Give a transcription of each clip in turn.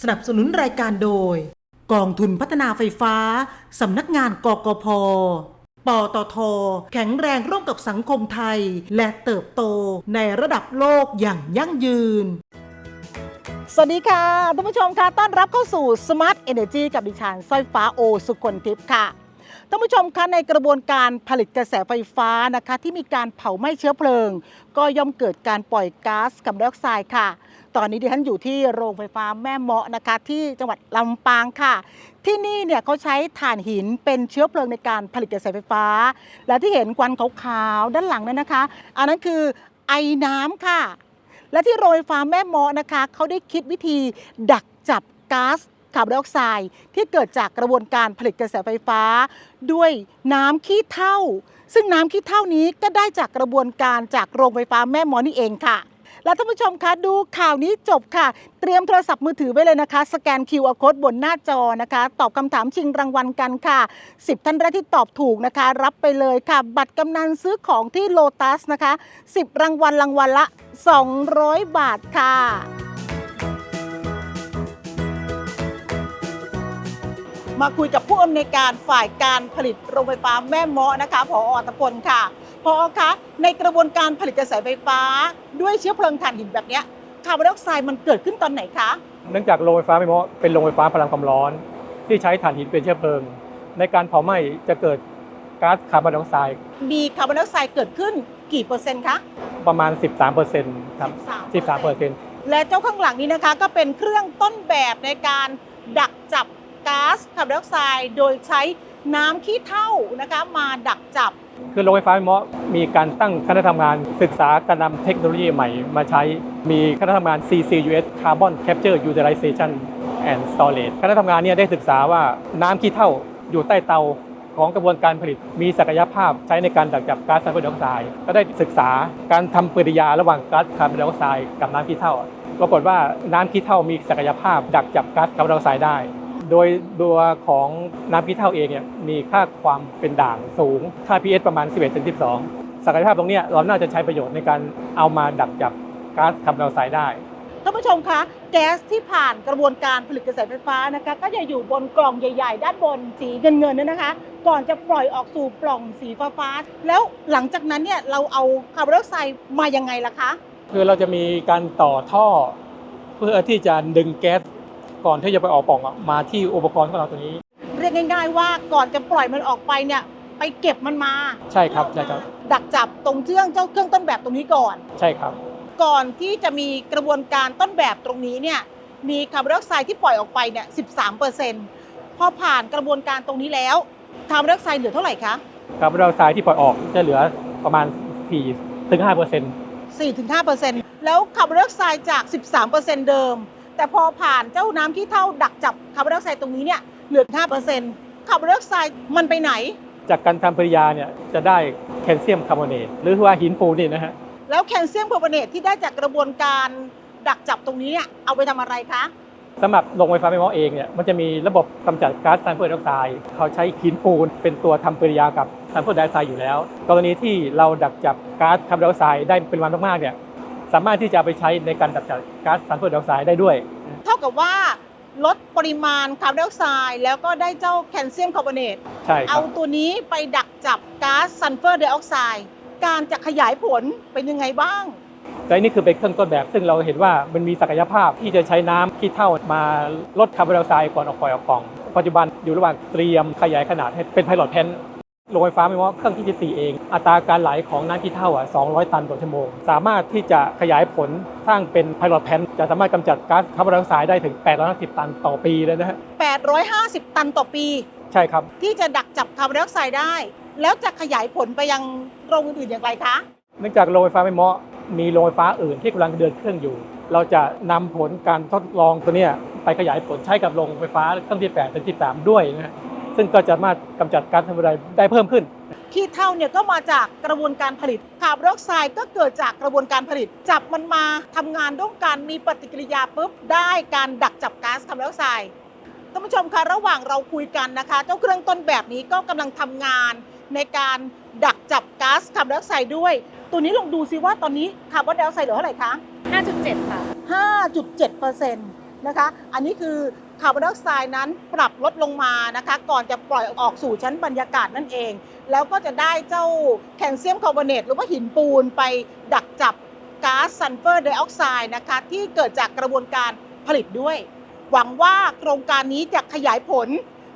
สนับสนุนรายการโดย กองทุนพัฒนาไฟฟ้า สำนักงานกกพ ปตท แข็งแรงร่วมกับสังคมไทย และเติบโตในระดับโลกอย่างยั่งยืน สวัสดีค่ะท่านผู้ชมค่ะต้อนรับเข้าสู่ Smart Energy กับดิฉันสร้อยฟ้าโอสุคนทิพย์ค่ะท่านผู้ชมคะในกระบวนการผลิตกระแสไฟฟ้านะคะ ที่มีการเผาไหม้เชื้อเพลิง ก็ย่อมเกิดการปล่อยก๊าซคาร์บอนไดออกไซด์ค่ะ ตอนนี้ดิฉันอยู่ที่โรงไฟฟ้าแม่เมาะนะคะ ที่จังหวัดลำปางค่ะ ที่นี่เนี่ยเขาใช้ถ่านหินเป็นเชื้อเพลิงในการผลิตกระแสไฟฟ้า และที่เห็นควันขาวๆด้านหลังนั้นนะคะ อันนั้นคือไอน้ำค่ะ และที่โรงไฟฟ้าแม่เมาะนะคะเขาได้คิดวิธีดักจับก๊าซคาร์บอนไดออกไซด์ที่เกิดจากกระบวนการผลิตกระแสไฟฟ้า ด้วยน้ำขี้เถ้าซึ่งน้ำขี้เถ้านี้ก็ได้จากกระบวนการจากโรงไฟฟ้าแม่เมอนี่เองค่ะ และท่านผู้ชมคะดูข่าวนี้จบค่ะ เตรียมโทรศัพท์มือถือไว้เลยนะคะ สแกน QR Code บนหน้าจอนะคะ ตอบคำถามชิงรางวัลกันค่ะ 10 ท่านแรกที่ตอบถูกนะคะ รับไปเลยค่ะ บัตรกำนันซื้อของที่โลตัสนะคะ 10 รางวัลรางวัลละ 200 บาทค่ะมาคุยกับผู้อำนวยการฝ่ายการผลิตโรงไฟฟ้าแม่เมาะนะคะผออัตพลค่ะ พอคะในกระบวนการผลิตกระแสไฟฟ้า ด้วยเชื้อเพลิงถ่านหินแบบเนี้ยคาร์บอนไดออกไซด์มันเกิดขึ้นตอนไหนคะเนื่องจากโรงไฟฟ้าไม่เหมาะเป็นโรงไฟฟ้าพลังความร้อน ที่ใช้ถ่านหินเป็นเชื้อเพลิง ในการเผาไหม้จะเกิดก๊าซคาร์บอนไดออกไซด์มีคาร์บอนไดออกไซด์เกิดขึ้นกี่เปอร์เซ็นต์คะประมาณ 13%ครับ13%และเจ้าข้างหลังนี้นะคะก็เป็นเครื่องต้นแบบในการดักจับก๊าซคาร์บอนไดออกไซด์โดยใช้น้ำขี้เถ้านะคะมาดักจับ คือโรงไฟฟ้าม่เมาะมีการตั้งคณะทำงาน ศึกษาการนำเทคโนโลยีใหม่มาใช้ มีคณะทำงาน CCUS Carbon Capture Utilization and Storage คณะทำงานเนี่ยได้ศึกษาว่าน้ำขี้เถ้าอยู่ใต้เตาของกระบวนการผลิตมีศักยภาพใช้ในการดักจับก๊าซคาร์บอนไดออกไซด์ก็ได้ศึกษาการทำปฏิกิริยาระหว่างก๊าซคาร์บอนไดออกไซด์กับน้ำขี้เถ้าปรากฏว่าน้ำขี้เถ้ามีศักยภาพดักจับก๊าซคาร์บอนไดออกไซด์ได้ โดยตัวของน้ำขี้เถ้าเองเนี่ยมีค่าความเป็นด่างสูง ค่า pH ประมาณ 11เป็น12 ศักยภาพตรงเนี้ยเราน่าจะใช้ประโยชน์ในการเอามาดักจับก๊าซคาร์บอนไดออกไซด์ได้ ท่านผู้ชมคะแก๊สที่ผ่านกระบวนการผลิตกระแสไฟฟ้านะคะก็จะอยู่บนกล่องใหญ่ ๆ ด้านบนสีเงินๆเนี่ยนะคะ ก่อนจะปล่อยออกสู่ปล่องสีฟ้าๆแล้วหลังจากนั้นเนี่ยเราเอาคาร์บอนไดออกไซด์มายังไงล่ะคะ คือเราจะมีการต่อท่อ เพื่อที่จะดึงแก๊ส ก่อนที่จะไปออกปล่องอะมาที่อุปกรณ์ของเราตัวนี้ เรียกง่าย ๆ ว่าก่อนจะปล่อยมันออกไปเนี่ย ไปเก็บมันมา ใช่ครับใช่ครับดักจับตรงเครื่องเจ้าเครื่องต้นแบบตรงนี้ก่อน ใช่ครับ ก่อนที่จะมีกระบวนการต้นแบบตรงนี้เนี่ยมีคาร์บอนไดออกไซด์ที่ปล่อยออกไปเนี่ย13พอผ่านกระบวนการตรงนี้แล้วคาร์บอนไดออกไซด์เหลือเท่าไหร่คะคาร์บอนไดออกไซด์ที่ปล่อยออกจะเหลือประมาณ4ถึง5เปอร์เซ็นต์4-5%แล้วคาร์บอนไดออกไซด์จาก 13%เดิม แต่พอผ่านเจ้าน้ำที่เท่าดักจับคาร์บอนไดออกไซด์ตรงนี้เนี่ยเหลือ 5%คาร์บอนไดออกไซด์มันไปไหน จากการทำปฏิกิริยาเนี่ยจะได้แคลเซียมคาร์บอเนตหรือว่าหินปูนนี่นะฮะแล้วแคลเซียมคาร์บอเนตที่ได้จากกระบวนการดักจับตรงนี้เนี่ยเอาไปทำอะไรคะสำหรับโรงไฟฟ้าไม่เหมาะเองเนี่ยมันจะมีระบบกำจัดก๊าซซัลเฟอร์ไดออกไซด์เขาใช้หินปูนเป็นตัวทำปฏิกิริยากับซัลเฟอร์ไดออกไซด์อยู่แล้ว กรณีที่เราดักจับก๊าซคาร์บอนไดออกไซด์ได้เป็นวันมากๆเนี่ย สามารถที่จะเอาไปใช้ในการดักจับก๊าซซัลเฟอร์ไดออกไซด์ได้ด้วย เท่ากับว่าลดปริมาณคาร์บอนไดออกไซด์แล้วก็ได้เจ้าแคลเซียมคาร์บอเนตใช่คเอารับตัวนี้ไปดักจับก๊าซซัลเฟอร์ไดออกไซด์การจะขยายผลเป็นยังไงบ้าง แต่นี่คือเป็นเครื่องต้นแบบ ซึ่งเราเห็นว่ามันมีศักยภาพที่จะใช้น้ำขี้เท่ามาลดคาร์บอนไดออกไซด์ก่อนออกปล่อยออกกล่อง ปัจจุบันอยู่ระหว่างเตรียมขยายขนาดให้เป็นไพลอตแพน โรงไฟฟ้าไม่ว่าเครื่องที่14เอง อัตราการไหลของน้ำขี้เท่าอะ 200 ตันต่อชั่วโมง สามารถที่จะขยายผลสร้างเป็นไพลอตแพนจะสามารถกำจัดก๊าซคาร์บอนไดออกไซด์ได้ถึง 850 ตันต่อปีเลยนะฮะ850 ตันต่อปี ใช่ครับ ที่จะดักจับคาร์บอนไดออกไซด์ได้ แล้วจะขยายผลไปยังโรงอื่นๆอย่างไรคะ เนื่องจากโรงไฟฟ้าไม่เหมาะมีโรงไฟฟ้าอื่นที่กำลังเดินเครื่องอยู่ เราจะนำผลการทดลองตัวเนี้ยไปขยายผลใช้กับโรงไฟฟ้าเครื่องที่8เป็นที่3ด้วยนะฮะ ซึ่งก็จะสามารถกำจัดการทำลายได้เพิ่มขึ้น ขี้เท่าเนี่ยก็มาจากกระบวนการผลิตคาร์บอนไดออกไซด์ก็เกิดจากกระบวนการผลิต จับมันมาทำงานร่วมกันมีปฏิกิริยาปุ๊บได้การดักจับก๊าซคาร์บอนไดออกไซด์ท่านผู้ชมคะระหว่างเราคุยกันนะคะ เจ้าเครื่องต้นแบบนี้ก็กำลังทำงานในการดักจับก๊าซคาร์บอนไดออกไซด์ด้วย ตัวนี้ลองดูซิว่าตอนนี้คาร์บอนไดออกไซด์เหลือเท่าไหร่คะ 5.7 ค่ะ 5.7%แนะคะ อันนี้คือ คาร์บอนไดออกไซด์นั้นปรับลดลงมานะคะ ก่อนจะปล่อยออกสู่ชั้นบรรยากาศนั่นเอง แล้วก็จะได้เจ้าแคลเซียมคาร์บอเนตหรือว่าหินปูนไปดักจับก๊าซซัลเฟอร์ไดออกไซด์นะคะที่เกิดจากกระบวนการผลิตด้วย หวังว่าโครงการนี้จะขยายผล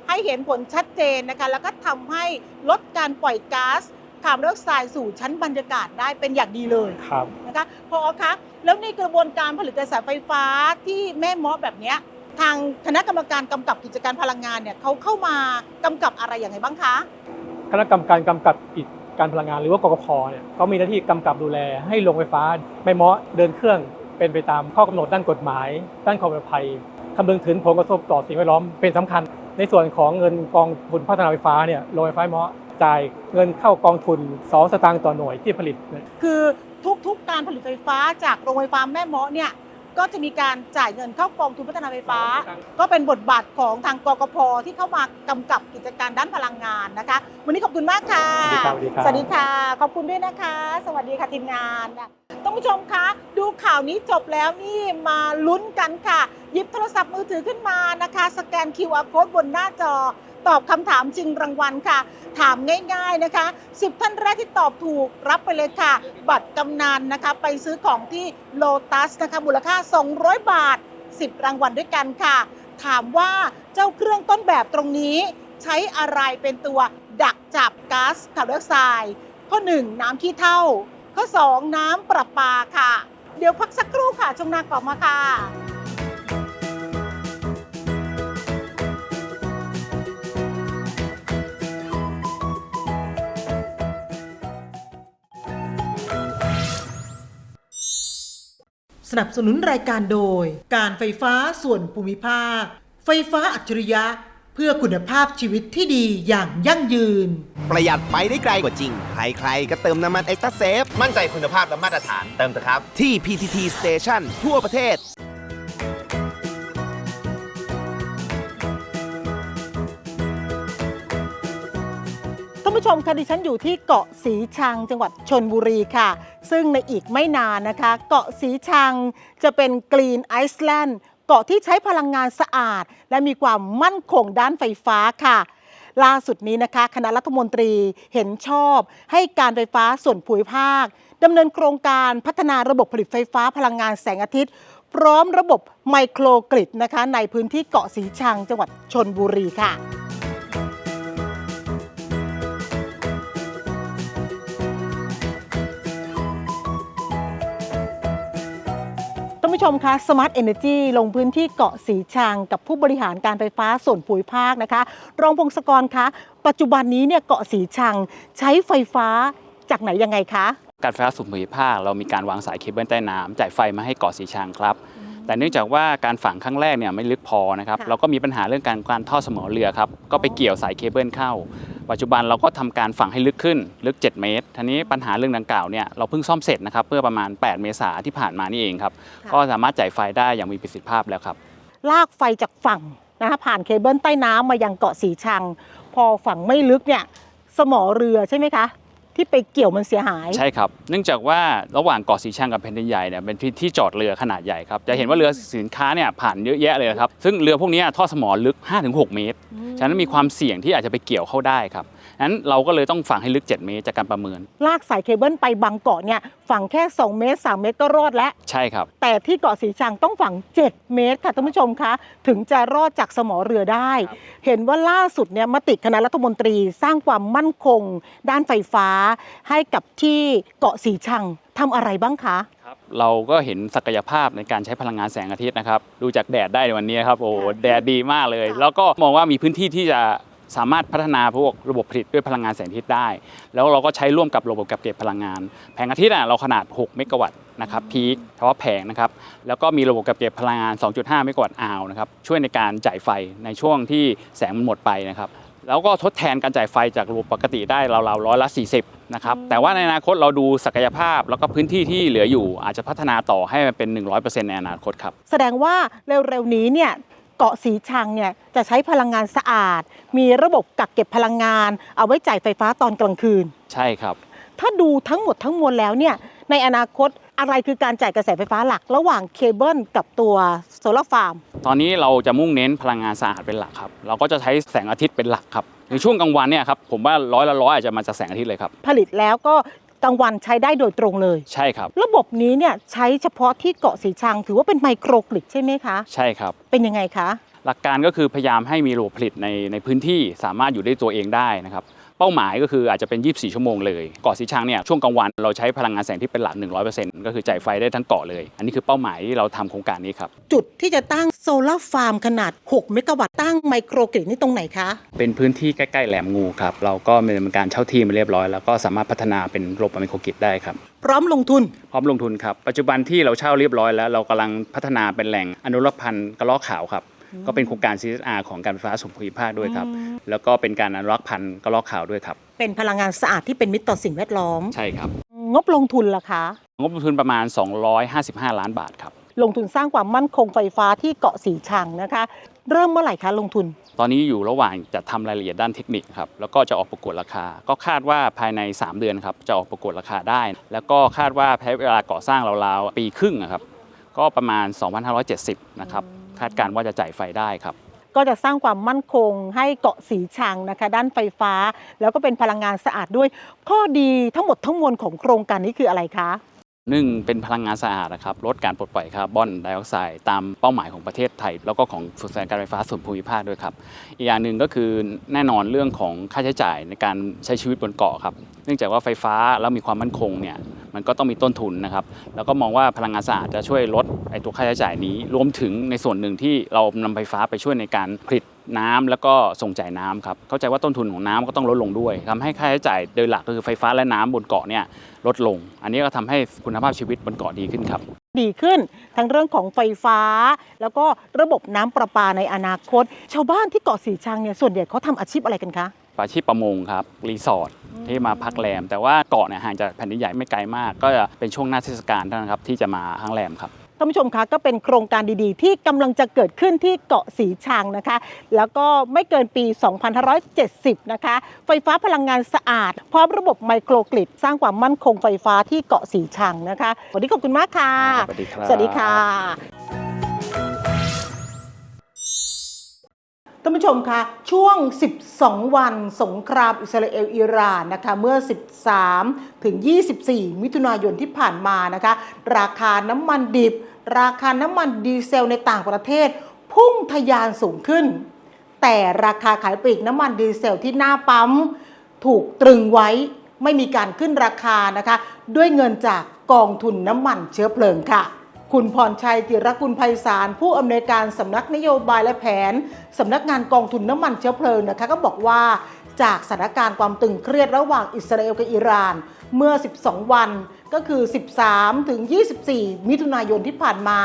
ให้เห็นผลชัดเจนนะคะแล้วก็ทำให้ลดการปล่อยก๊าซคาร์บอนไดออกไซด์สู่ชั้นบรรยากาศได้เป็นอย่างดีเลยครับนะคะพอคะแล้วในกระบวนการผลิตกระแสไฟฟ้าที่แม่เมาะแบบเนี้ย ทางคณะกรรมการกำกับกิจการพลังงานเนี่ยเขาเข้ามากำกับอะไรอย่างไรบ้างคะคณะกรรมการกำกับกิจการพลังงานหรือว่ากกพเนี่ยเขามีหน้าที่กำกับดูแลให้โรงไฟฟ้า ไม่เหมาะเดินเครื่องเป็นไปตามข้อกำหนดด้านกฎหมาย ด้านความปลอดภัยคำนึงถึงผลกระทบต่อสิ่งแวดล้อมเป็นสำคัญ ในส่วนของเงินกองทุนพัฒนาไฟฟ้าเนี่ยโรงไฟฟ้าไม่เหมาะจ่ายเงินเข้ากองทุน 2 สตางค์ต่อหน่วยที่ผลิต คือทุกๆการผลิตไฟฟ้าจากโรงไฟฟ้าแม่เมาะเนี่ย ก็จะมีการจ่ายเงินเข้ากองทุนพัฒนาไฟฟ้า ก็เป็นบทบาทของทางกกพที่เข้ามากำกับกิจการด้านพลังงานนะคะ วันนี้ขอบคุณมากค่ะสวัสดีครับสวัสดีค่ะ ขอบคุณด้วยนะคะ สวัสดีค่ะทีมงานท่านผู้ชมคะ ดูข่าวนี้จบแล้วนี่มาลุ้นกันค่ะ หยิบโทรศัพท์มือถือขึ้นมานะคะ สแกน QR code บนหน้าจอ ตอบคำถามชิงรางวัลค่ะ ถามง่ายๆนะคะ 10 ท่านแรกที่ตอบถูกรับไปเลยค่ะ บัตรกำนันนะคะ ไปซื้อของที่โลตัสนะคะ มูลค่า 200 บาท 10 รางวัลด้วยกันค่ะ ถามว่าเจ้าเครื่องต้นแบบตรงนี้ ใช้อะไรเป็นตัวดักจับก๊าซคาร์บอนไดออกไซด์ข้อ 1 น้ำขี้เถ้าข้อ 2 น้ำประปาค่ะ เดี๋ยวพักสักครู่ค่ะช่วงหน้ากลับมาค่ะ สนับสนุนรายการโดย การไฟฟ้าส่วนภูมิภาค ไฟฟ้าอัจฉริยะ เพื่อคุณภาพชีวิตที่ดีอย่างยั่งยืน ประหยัดไปได้ไกลกว่าจริง ใครๆ ก็เติมน้ำมันเอ็กซ์ต s เซฟ มั่นใจคุณภาพและมาตรฐานเติมเถอะครับ ที่ PTT Station ทั่วประเทศ ผู้ชมคะดิฉันอยู่ที่เกาะสีชังจังหวัดชนบุรีค่ะ ซึ่งในอีกไม่นานนะคะ เกาะสีชังจะเป็นกรีนไอซ์แลนด์เกาะที่ใช้พลังงานสะอาด และมีความมั่นคงด้านไฟฟ้าค่ะ ล่าสุดนี้นะคะ คณะรัฐมนตรีเห็นชอบ ให้การไฟฟ้าส่วนภูมิภาคดำเนินโครงการพัฒนาระบบผลิตไฟฟ้าพลังงานแสงอาทิตย์ พร้อมระบบไมโครกริดนะคะ ในพื้นที่เกาะสีชังจังหวัดชนบุรีค่ะ ชมคะ Smart Energy ลงพื้นที่เกาะสีชังกับผู้บริหารการไฟฟ้าส่วนภูมิภาคนะคะ รองพงศกรคะ ปัจจุบันนี้เนี่ยเกาะสีชังใช้ไฟฟ้าจากไหนยังไงคะ การไฟฟ้าส่วนภูมิภาคเรามีการวางสายเคเบิลใต้น้ำจ่ายไฟมาให้เกาะสีชังครับ แต่เนื่องจากว่าการฝังครั้งแรกเนี่ยไม่ลึกพอนะครับค่ะ เราก็มีปัญหาเรื่องการการทอดสมอเรือครับก็ไปเกี่ยวสายเคเบิลเข้า ปัจจุบันเราก็ทำการฝังให้ลึกขึ้นลึก 7 เมตรทีนี้ปัญหาเรื่องดังกล่าวเนี่ยเราเพิ่งซ่อมเสร็จนะครับเมื่อประมาณ 8 เมษาที่ผ่านมานี่เองครับก็สามารถจ่ายไฟได้อย่างมีประสิทธิภาพแล้วครับ ลากไฟจากฝั่งนะคะผ่านเคเบิลใต้น้ำมายังเกาะสีชัง พอฝั่งไม่ลึกเนี่ยสมอเรือใช่ไหมคะ ที่ไปเกี่ยวมันเสียหาย ใช่ครับ เนื่องจากว่าระหว่างเกาะสีชังกับแผ่นดินใหญ่เนี่ยเป็นที่ที่จอดเรือขนาดใหญ่ครับ จะเห็นว่าเรือสินค้าเนี่ยผ่านเยอะแยะเลยนะครับ ซึ่งเรือพวกนี้ท่อสมอลึก 5-6 เมตร ฉะนั้นมีความเสี่ยงที่อาจจะไปเกี่ยวเข้าได้ครับ นั้นเราก็เลยต้องฝังให้ลึก 7 เมตรจากการประเมิน ลากสายเคเบิลไปบางเกาะเนี่ยฝั่งแค่ 2 เมตร 3 เมตรก็รอดแล้ว ใช่ครับ แต่ที่เกาะสีชังต้องฝัง 7 เมตรค่ะท่านผู้ชมคะ ถึงจะรอดจากสมอเรือได้ครับเห็นว่าล่าสุดเนี่ยมติคณะรัฐมนตรีสร้างความมั่นคง ด้านไฟฟ้า ให้กับที่เกาะสีชังทำอะไรบ้างคะครับเราก็เห็นศักยภาพในการใช้พลังงานแสงอาทิตย์นะครับ ดูจากแดดได้ในวันนี้ครับ โอ้โหค่ะแดดดีมากเลยค่ะแล้วก็มองว่ามีพื้นที่ที่จะ สามารถพัฒนาพวกระบบผลิตด้วยพลังงานแสงอาทิตย์ได้ แล้วเราก็ใช้ร่วมกับระบบกักเก็บพลังงาน แผงอาทิตย์อะเราขนาด 6 เมกะวัตต์นะครับพีคเฉพาะแผงนะครับแล้วก็มีระบบกักเก็บพลังงาน 2.5 เมกะวัตต์อาวนะครับช่วยในการจ่ายไฟในช่วงที่แสงมันหมดไปนะครับแล้วก็ทดแทนการจ่ายไฟจากระบบปกติได้ราวๆร้อยละ 40 นะครับ แต่ว่าในอนาคตเราดูศักยภาพ แล้วก็พื้นที่ที่เหลืออยู่อาจจะพัฒนาต่อให้มันเป็น 100%ในอนาคตครับ แสดงว่าเร็วๆนี้เนี่ยเกาะสีชังเนี่ยจะใช้พลังงานสะอาด มีระบบกักเก็บพลังงาน เอาไว้จ่ายไฟฟ้าตอนกลางคืน ใช่ครับ ถ้าดูทั้งหมดทั้งมวลแล้วเนี่ยในอนาคตอะไรคือการจ่ายกระแสไฟฟ้าหลักระหว่างเคเบิลกับตัวโซลาร์ฟาร์ม ตอนนี้เราจะมุ่งเน้นพลังงานสะอาดเป็นหลักครับ เราก็จะใช้แสงอาทิตย์เป็นหลักครับ ในช่วงกลางวันเนี่ยครับผมว่าร้อยละร้อยอาจจะมาจากแสงอาทิตย์เลยครับ ผลิตแล้วก็ กลางวันใช้ได้โดยตรงเลย ใช่ครับ ระบบนี้เนี่ยใช้เฉพาะที่เกาะสีชัง ถือว่าเป็นไมโครกริดใช่ไหมคะ ใช่ครับ เป็นยังไงคะ หลักการก็คือพยายามให้มีระบบผลิตในในพื้นที่สามารถอยู่ได้ตัวเองได้นะครับเป้าหมายก็คืออาจจะเป็น 24 ชั่วโมงเลยเกาะสีชังเนี่ยช่วงกลางวันเราใช้พลังงานแสงที่เป็นหลัก 100%ก็คือจ่ายไฟได้ทั้งเกาะเลย อันนี้คือเป้าหมายที่เราทำโครงการนี้ครับ จุดที่จะตั้ง โซลาร์ฟาร์มขนาด 6 เมกะวัตต์ตั้งไมโครกริดนี่ตรงไหนคะ เป็นพื้นที่ใกล้ ๆ แหลมงูครับ เราก็มีการเช่าที่มาเรียบร้อย แล้วก็สามารถพัฒนาเป็นระบบไมโครกริดได้ครับ พร้อมลงทุน พร้อมลงทุนครับ ปัจจุบันที่เราเช่าเรียบร้อยแล้ว เรากำลังพัฒนาเป็นแหล่งอนุรักษ์พันธุ์กระรอกขาวครับก็เป็นโครงการ CSR ของการไฟฟ้าส่วนภูมิภาคด้วยครับ แล้วก็เป็นการอนุรักษ์พันธุ์กระรอกขาวด้วยครับ เป็นพลังงานสะอาดที่เป็นมิตรต่อสิ่งแวดล้อม ใช่ครับ งบลงทุนล่ะคะ งบลงทุนประมาณ 255 ล้านบาทครับ ลงทุนสร้างความมั่นคงไฟฟ้าที่เกาะสีชังนะคะ เริ่มเมื่อไหร่คะลงทุน ตอนนี้อยู่ระหว่างจะทำรายละเอียดด้านเทคนิคครับแล้วก็จะออกประกวดราคา ก็คาดว่าภายใน 3 เดือนครับจะออกประกวดราคาได้ แล้วก็คาดว่าใช้เวลาก่อสร้างราวๆปีครึ่งอะครับก็ประมาณ 2570 นะครับคาดการณ์ว่าจะจ่ายไฟได้ครับ ก็จะสร้างความมั่นคงให้เกาะสีชังนะคะ ด้านไฟฟ้า แล้วก็เป็นพลังงานสะอาดด้วย ข้อดีทั้งหมดทั้งมวลของโครงการนี้คืออะไรคะ หนึ่งเป็นพลังงานสะอาดนะครับลดการปลดปล่อยคาร์บอนไดออกไซด์ตามเป้าหมายของประเทศไทย แล้วก็ของส่วนการไฟฟ้าส่วนภูมิภาคด้วยครับ อีกอย่างหนึ่งก็คือแน่นอนเรื่องของค่าใช้จ่ายในการใช้ชีวิตบนเกาะครับเนื่องจากว่าไฟฟ้าแล้วมีความมั่นคงเนี่ยมันก็ต้องมีต้นทุนนะครับ แล้วก็มองว่าพลังงานสะอาดจะช่วยลดไอ้ตัวค่าใช้จ่ายนี้ รวมถึงในส่วนหนึ่งที่เรานำไฟฟ้าไปช่วยในการผลิตน้ำแล้วก็ส่งจ่ายน้ำครับเข้าใจว่าต้นทุนของน้ำก็ต้องลดลงด้วยทำให้ค่าใช้จ่ายโดยหลักก็คือไฟฟ้าและน้ำบนเกาะเนี่ย ลดลง อันนี้ก็ทำให้คุณภาพชีวิตบนเกาะดีขึ้นครับ ดีขึ้นทั้งเรื่องของไฟฟ้า แล้วก็ระบบน้ำประปาในอนาคต ชาวบ้านที่เกาะสีชังเนี่ยส่วนใหญ่เขาทำอาชีพอะไรกันคะอาชีพประมงครับรีสอร์ทที่มาพักแรม แต่ว่าเกาะเนี่ยห่างจากแผ่นดินใหญ่ไม่ไกลมาก ก็จะเป็นช่วงหน้าเทศกาลเท่านั้นครับที่จะมาค้างแรมครับ ท่านผู้ชมคะก็เป็นโครงการดีๆ ที่กำลังจะเกิดขึ้นที่เกาะสีชังนะคะ แล้วก็ไม่เกินปี 2570 นะคะ ไฟฟ้าพลังงานสะอาด พร้อมระบบไมโครกริดสร้างความมั่นคงไฟฟ้าที่เกาะสีชังนะคะ วันนี้ขอบคุณมากค่ะ สวัสดีครับ สวัสดีค่ะ ท่านผู้ชมคะช่วง 12 วันสงครามอิสราเอลอิหร่านนะคะเมื่อ 13 ถึง 24 มิถุนายนที่ผ่านมานะคะราคาน้ำมันดิบ ราคาน้ำมันดีเซลในต่างประเทศ พุ่งทะยานสูงขึ้น แต่ราคาขายปลีกน้ำมันดีเซลที่หน้าปั๊ม ถูกตรึงไว้ไม่มีการขึ้นราคานะคะด้วยเงินจากกองทุนน้ำมันเชื้อเพลิงค่ะ คุณพรชัยจิรกุลไพศาลผู้อำนวยการสำนักนโยบายและแผนสำนักงานกองทุนน้ำมันเชื้อเพลิงนะคะก็บอกว่าจากสถานการณ์ความตึงเครียดระหว่างอิสราเอลกับอิหร่าน เมื่อ 12 วันก็คือ 13 ถึง 24 มิถุนายนที่ผ่านมา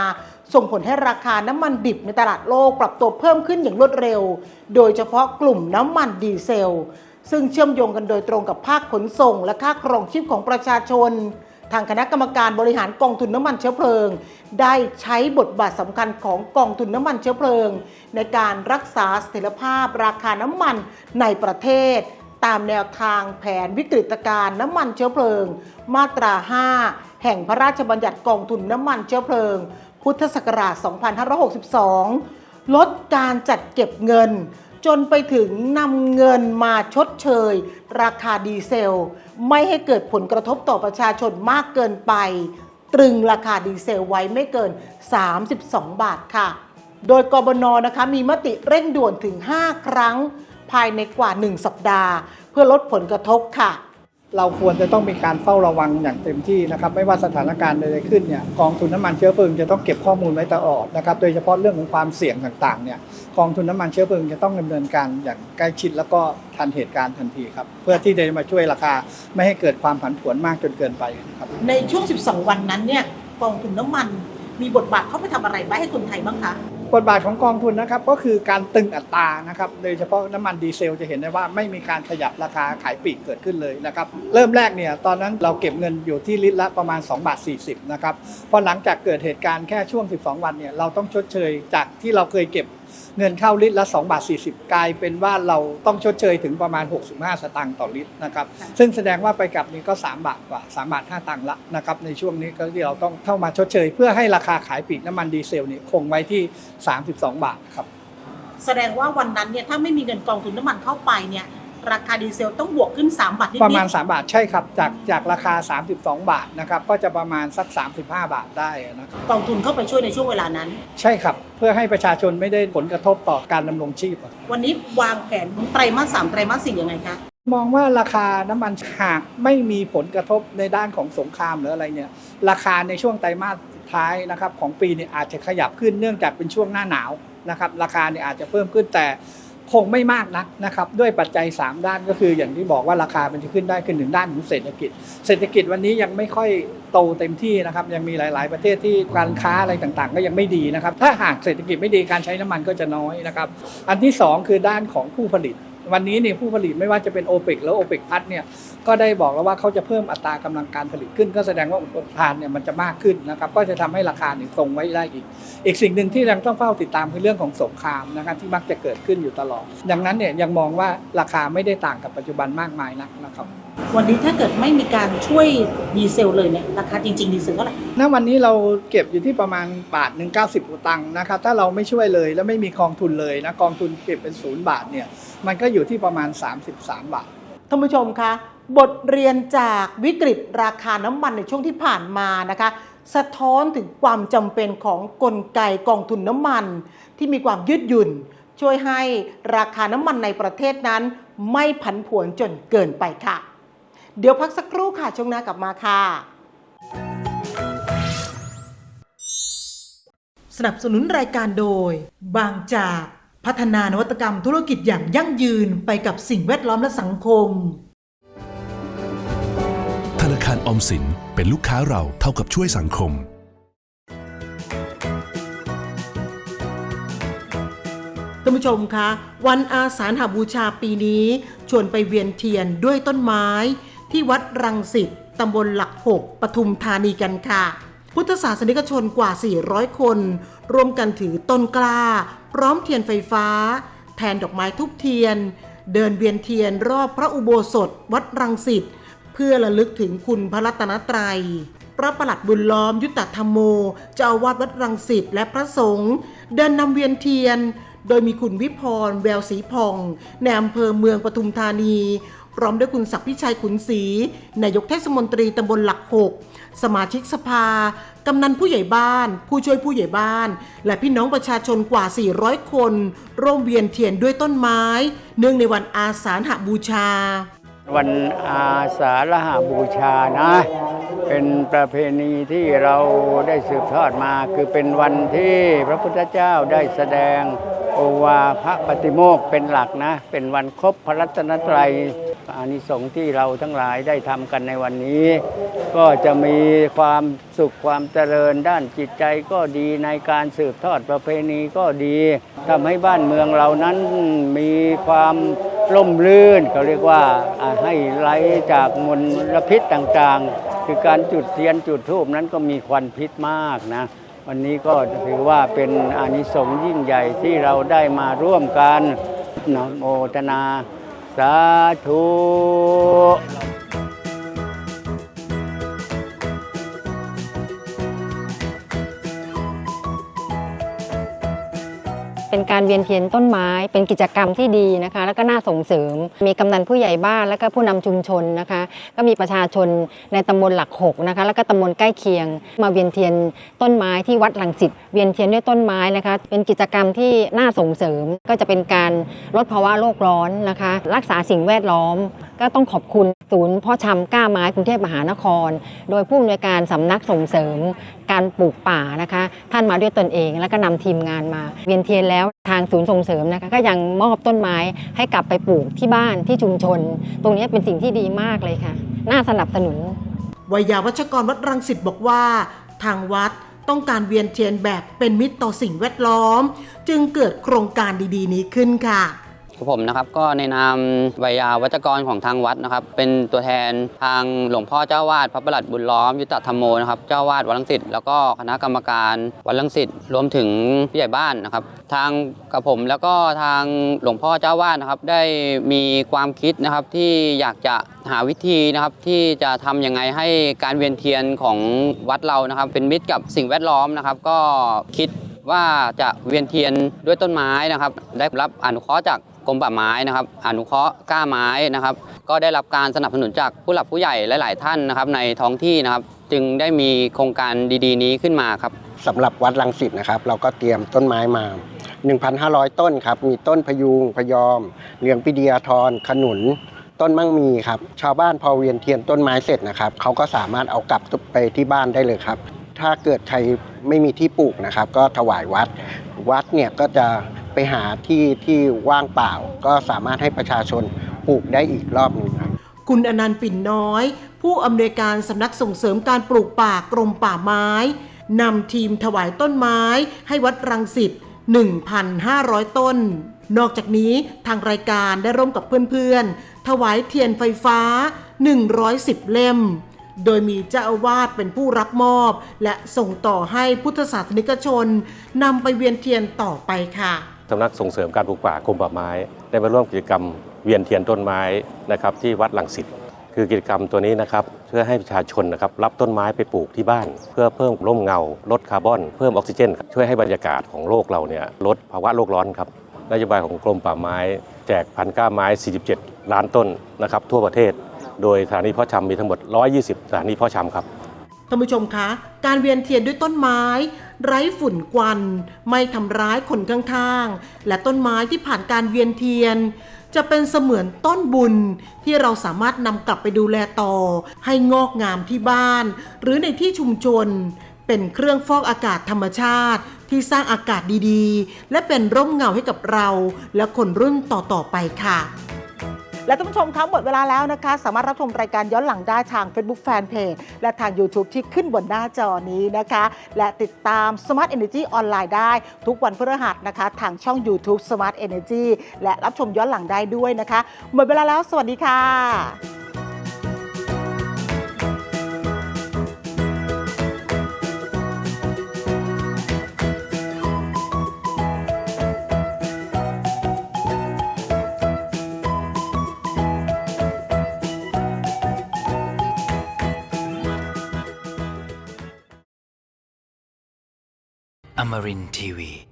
ส่งผลให้ราคาน้ำมันดิบในตลาดโลกปรับตัวเพิ่มขึ้นอย่างรวดเร็ว โดยเฉพาะกลุ่มน้ำมันดีเซล ซึ่งเชื่อมโยงกันโดยตรงกับภาคขนส่ง และค่าครองชีพของประชาชน ทางคณะกรรมการบริหารกองทุนน้ำมันเชื้อเพลิง ได้ใช้บทบาทสำคัญของกองทุนน้ำมันเชื้อเพลิง ในการรักษาเสถียรภาพราคาน้ำมันในประเทศ ตามแนวทางแผนวิกฤตการณ์น้ำมันเชื้อเพลิง มาตรา 5 แห่งพระราชบัญญัติกองทุนน้ำมันเชื้อเพลิง พุทธศักราช 2562 ลดการจัดเก็บเงิน จนไปถึงนำเงินมาชดเชย ราคาดีเซล ไม่ให้เกิดผลกระทบต่อประชาชนมากเกินไป ตรึงราคาดีเซลไว้ไม่เกิน 32 บาทค่ะ โดยกบนนะคะมีมติเร่งด่วนถึง 5 ครั้ง ภายในกว่า 1 สัปดาห์ เพื่อลดผลกระทบค่ะ เราควรจะต้องมีการเฝ้าระวังอย่างเต็มที่นะครับ ไม่ว่าสถานการณ์ใดๆขึ้นเนี่ยกองทุนน้ำมันเชื้อเพลิงจะต้องเก็บข้อมูลไว้ตลอดนะครับ โดยเฉพาะเรื่องของความเสี่ยงต่างๆเนี่ยกองทุนน้ำมันเชื้อเพลิงจะต้องดำเนินการอย่างใกล้ชิดแล้วก็ทันเหตุการณ์ทันทีครับเพื่อที่จะมาช่วยราคาไม่ให้เกิดความผันผวนมากจนเกินไปครับในช่วง 12 วันนั้นเนี่ยกองทุนน้ำมันมีบทบาทเข้าไปทำอะไรบ้างให้คนไทยบ้างคะ บทบาทของกองทุนนะครับก็คือการตึงอัตรานะครับโดยเฉพาะน้ำมันดีเซลจะเห็นได้ว่าไม่มีการขยับราคาขายปลีกเกิดขึ้นเลยนะครับเริ่มแรกเนี่ยตอนนั้นเราเก็บเงินอยู่ที่ลิตรละประมาณ2บาท40นะครับพอหลังจากเกิดเหตุการณ์แค่ช่วง 12 วันเนี่ยเราต้องชดเชยจากที่เราเคยเก็บ เงินเข้าลิตรละ2บาท40 กลายเป็นว่าเราต้องชดเชยถึงประมาณ 65 สตางค์ต่อลิตรนะครับซึ่งแสดงว่าไปกลับนี้ก็ 3 บาทกว่า 3 บาท 5 ตังค์ละนะครับในช่วงนี้ก็ที่เราต้องเข้ามาชดเชย เพื่อให้ราคาขายปลีกน้ำมันดีเซลเนี่ยคงไว้ที่ 32 บาทครับแสดงว่าวันนั้นเนี่ยถ้าไม่มีเงินกองทุนน้ำมันเข้าไปเนี่ย ราคาดีเซลต้องบวกขึ้น 3 บาทนิดๆประมาณ 3 บาทใช่ครับ จากจากราคา 32 บาทนะครับก็จะประมาณสัก 35 บาทได้นะครับกองทุนเข้าไปช่วยในช่วงเวลานั้น ใช่ครับ เพื่อให้ประชาชนไม่ได้ผลกระทบต่อการดำรงชีพอะวันนี้วางแผนไตรมาสสามไตรมาสสี่ยังไงคะ มองว่าราคาน้ำมันหากไม่มีผลกระทบในด้านของสงครามหรืออะไรเนี่ยราคาในช่วงไตรมาสสุดท้ายนะครับของปีเนี่ยอาจจะขยับขึ้นเนื่องจากเป็นช่วงหน้าหนาวนะครับราคาเนี่ยอาจจะเพิ่มขึ้นแต่ คงไม่มากนักนะครับด้วยปัจจัย 3 ด้านก็คืออย่างที่บอกว่าราคามันจะขึ้นได้ขึ้นหนึ่งด้านของเศรษฐกิจ เศรษฐกิจวันนี้ยังไม่ค่อยโตเต็มที่นะครับยังมีหลาย ๆ ประเทศที่การค้าอะไรต่างๆ ก็ยังไม่ดีนะครับถ้าหากเศรษฐกิจไม่ดีการใช้น้ำมันก็จะน้อยนะครับอันที่สองคือด้านของผู้ผลิต วันนี้เนี่ยผู้ผลิตไม่ว่าจะเป็นโอเปกแล้วโอเปกพัทเนี่ยก็ได้บอกแล้วว่าเขาจะเพิ่มอัตรากำลังการผลิตขึ้น ก็แสดงว่าอุปทานเนี่ยมันจะมากขึ้นนะครับก็จะทำให้ราคาเนี่ยทรงไว้ได้อีก อีกสิ่งหนึ่งที่ยังต้องเฝ้าติดตามคือเรื่องของสงครามนะครับที่มักจะเกิดขึ้นอยู่ตลอด ดังนั้นเนี่ยยังมองว่าราคาไม่ได้ต่างกับปัจจุบันมากมายนักนะครับวันนี้ถ้าเกิดไม่มีการช่วยดีเซลเลยเนี่ยราคาจริงๆดีเซลเท่าไหร่ณวันนี้เราเก็บอยู่ที่ประมาณบาทหนึ่งเก้าสิบตังค์นะครับถ้าเราไม่ช่วยเลยแล้วไม่มีกองทุนเลยนะกองทุนเก็บเป็นศูนย์บาทเนี่ย มันก็อยู่ที่ประมาณ 33 บาท ท่านผู้ชมคะ บทเรียนจากวิกฤตราคาน้ำมันในช่วงที่ผ่านมานะคะ สะท้อนถึงความจำเป็นของกลไกกองทุนน้ำมัน ที่มีความยืดหยุ่น ช่วยให้ราคาน้ำมันในประเทศนั้น ไม่ผันผวนจนเกินไปค่ะ เดี๋ยวพักสักครู่ค่ะช่วงหน้ากลับมาค่ะสนับสนุนรายการโดย บางจาก พัฒนานวัตกรรมธุรกิจอย่างยั่งยืนไปกับสิ่งแวดล้อมและสังคม ธนาคารออมสินเป็นลูกค้าเราเท่ากับช่วยสังคม ท่านผู้ชมคะ วันอาสาฬหบูชาปีนี้ ชวนไปเวียนเทียนด้วยต้นไม้ ที่วัดรังสิตตำบลหลักหกปทุมธานีกันค่ะ พุทธศาสนิกชนกว่า 400 คน ร่วมกันถือต้นกล้า พร้อมเทียนไฟฟ้า แทนดอกไม้ทุบเทียน เดินเวียนเทียนรอบพระอุโบสถ วัดรังสิตเพื่อระลึกถึงคุณพระรัตนตรัย พระประหลัดบุญล้อมยุตธรรมโม เจ้าวาสวัดรังสิตและพระสงฆ์เดินนำเวียนเทียน โดยมีคุณวิพรแววศรีผ่องในอำเภอเมืองปทุมธานี พร้อมด้วยคุณศักดิ์พิชัยขุนศรีนายกเทศมนตรีตำบลหลักหกสมาชิกสภา กำนันผู้ใหญ่บ้าน ผู้ช่วยผู้ใหญ่บ้าน และพี่น้องประชาชนกว่า 400 คน ร่วมเวียนเทียนด้วยต้นไม้ เนื่องในวันอาสาฬหบูชา วันอาสาฬหบูชานะ เป็นประเพณีที่เราได้สืบทอดมา คือเป็นวันที่พระพุทธเจ้าได้แสดงโอวาพระปฏิโมกเป็นหลักนะ เป็นวันครบพระรัตนตรัยอานิสงส์ที่เราทั้งหลายได้ทำกันในวันนี้ ก็จะมีความสุขความเจริญด้านจิตใจก็ดีในการสืบทอดประเพณีก็ดีทำให้บ้านเมืองเรานั้นมีความ ล่มลื่นเขาเรียกว่าให้ไหลจากมลพิษต่างๆ คือการจุดเทียนจุดธูปนั้นก็มีควันพิษมากนะ วันนี้ก็ถือว่าเป็นอานิสงส์ยิ่งใหญ่ที่เราได้มาร่วมกันนะโมทนา สาธุ เป็นการเวียนเทียนต้นไม้ เป็นกิจกรรมที่ดีนะคะ แล้วก็น่าส่งเสริม มีกำนันผู้ใหญ่บ้าน แล้วก็ผู้นำชุมชนนะคะ ก็มีประชาชนในตำบลหลักหกนะคะ แล้วก็ตำบลใกล้เคียง มาเวียนเทียนต้นไม้ที่วัดลังสิตเวียนเทียนด้วยต้นไม้นะคะ เป็นกิจกรรมที่น่าส่งเสริม ก็จะเป็นการลดภาวะโลกร้อนนะคะ รักษาสิ่งแวดล้อม ก็ต้องขอบคุณศูนย์พ่อชำก้าไม้กรุงเทพมหานคร โดยผู้อำนวยการสำนักส่งเสริม การปลูกป่านะคะ ท่านมาด้วยตนเอง แล้วก็นำทีมงานมาเวียนเทียนแล้วทางศูนย์ส่งเสริมนะคะก็ยังมอบต้นไม้ให้กลับไปปลูกที่บ้านที่ชุมชน ตรงนี้เป็นสิ่งที่ดีมากเลยค่ะ น่าสนับสนุนวัยยาวัชกรวัดรังสิตบอกว่า ทางวัดต้องการเวียนเทียนแบบเป็นมิตรต่อสิ่งแวดล้อม จึงเกิดโครงการดีๆ นี้ขึ้นค่ะ ผมนะครับก็ในนามวิยาวัจกรของทางวัดนะครับ เป็นตัวแทนทางหลวงพ่อเจ้าวาดพระประหลัดบุญล้อมยุตธรรมโมนะครับเจ้าวาดวัดลังสิตแล้วก็คณะกรรมการวัดลังสิตรวมถึงผู้ใหญ่บ้านนะครับ ทางกับผมแล้วก็ทางหลวงพ่อเจ้าวาดนะครับ ได้มีความคิดนะครับที่อยากจะหาวิธีนะครับที่จะทำยังไงให้การเวียนเทียนของวัดเรานะครับ เป็นมิตรกับสิ่งแวดล้อมนะครับ ก็คิดว่าจะเวียนเทียนด้วยต้นไม้นะครับ ได้รับอนุเคราะห์จาก กรมป่าไม้นะครับ อนุเคราะห์กล้าไม้นะครับ ก็ได้รับการสนับสนุนจากผู้หลักผู้ใหญ่หลาย ๆ ท่านนะครับ ในท้องที่นะครับ จึงได้มีโครงการดีๆ นี้ขึ้นมาครับสำหรับวัดลังสิตนะครับ เราก็เตรียมต้นไม้มา 1,500 ต้นครับ มีต้นพยุงพยอมเหลืองปิเดียทรขนุนต้นมั่งมีครับ ชาวบ้านพอเวียนเทียนต้นไม้เสร็จนะครับเขาก็สามารถเอากลับไปที่บ้านได้เลยครับ ถ้าเกิดใครไม่มีที่ปลูกนะครับ ก็ถวายวัด วัดเนี่ยก็จะ ไปหาที่ที่ว่างเปล่า ก็สามารถให้ประชาชนปลูกได้อีกรอบหนึ่งครับคุณอนันต์ปิ่นน้อย ผู้อำนวยการสำนักส่งเสริมการปลูกป่ากรมป่าไม้นำทีมถวายต้นไม้ให้วัดรังสิต1,500 ต้น นอกจากนี้ทางรายการได้ร่วมกับเพื่อนๆ ถวายเทียนไฟฟ้า 110 เล่ม โดยมีเจ้าอาวาสเป็นผู้รับมอบ และส่งต่อให้พุทธศาสนิกชนนำไปเวียนเทียนต่อไปค่ะ สำนักส่งเสริมการปลูกป่ากรมป่าไม้ ได้มาร่วมกิจกรรมเวียนเทียนต้นไม้นะครับที่วัดหลังสิตคือกิจกรรมตัวนี้นะครับเพื่อให้ประชาชนนะครับรับต้นไม้ไปปลูกที่บ้าน เพื่อเพิ่มร่มเงา ลดคาร์บอน เพิ่มออกซิเจน ช่วยให้บรรยากาศของโลกเราเนี่ยลดภาวะโลกร้อนครับนโยบายของกรมป่าไม้ แจกพันก้าไม้ 47 ล้านต้นนะครับทั่วประเทศ โดยสถานีเพาะชำมีทั้งหมด 120 สถานีเพาะชำครับท่านผู้ชมคะ การเวียนเทียนด้วยต้นไม้ ไร้ฝุ่นควัน ไม่ทำร้ายคนข้างๆ และต้นไม้ที่ผ่านการเวียนเทียน จะเป็นเสมือนต้นบุญที่เราสามารถนำกลับไปดูแลต่อ ให้งอกงามที่บ้าน หรือในที่ชุมชน เป็นเครื่องฟอกอากาศธรรมชาติ ที่สร้างอากาศดีๆ และเป็นร่มเงาให้กับเรา และคนรุ่นต่อๆไปค่ะ และท่านผู้ชมคะหมดเวลาแล้วนะคะ สามารถรับชมรายการย้อนหลังได้ทาง Facebook Fanpage และทาง YouTube ที่ขึ้นบนหน้าจอนี้นะคะ และติดตาม Smart Energy ออนไลน์ได้ ทุกวันพฤหัสนะคะ ทางช่อง YouTube Smart Energy และรับชมย้อนหลังได้ด้วยนะคะ หมดเวลาแล้ว สวัสดีค่ะ Amarin Tiwi.